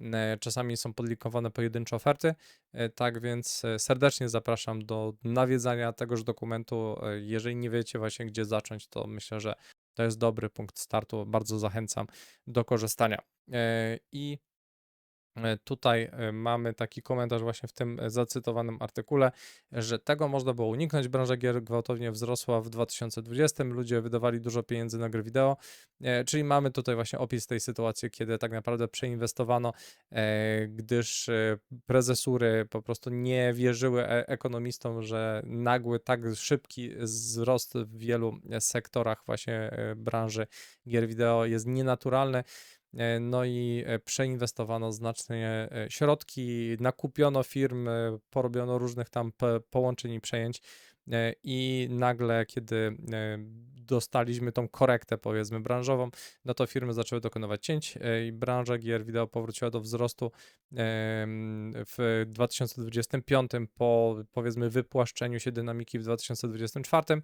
e, czasami są podlinkowane pojedyncze oferty. E, Tak więc e, serdecznie zapraszam do nawiedzania tegoż dokumentu. Jeżeli nie wiecie właśnie gdzie zacząć, to myślę, że to jest dobry punkt startu. Bardzo zachęcam do korzystania. I Tutaj e, mamy taki komentarz właśnie w tym e, zacytowanym artykule, że tego można było uniknąć. Branża gier gwałtownie wzrosła w 2020. Ludzie wydawali dużo pieniędzy na gry wideo. E, Czyli mamy tutaj właśnie opis tej sytuacji, kiedy tak naprawdę przeinwestowano, e, gdyż e, prezesury po prostu nie wierzyły e- ekonomistom, że nagły, tak szybki wzrost w wielu e, sektorach właśnie e, branży gier wideo jest nienaturalny. E, No i e, przeinwestowano znacznie e, środki, nakupiono firm, porobiono różnych tam połączeń i przejęć i nagle, kiedy dostaliśmy tą korektę, powiedzmy, branżową, no to firmy zaczęły dokonywać cięć i branża gier wideo powróciła do wzrostu w 2025 po, powiedzmy, wypłaszczeniu się dynamiki w 2024.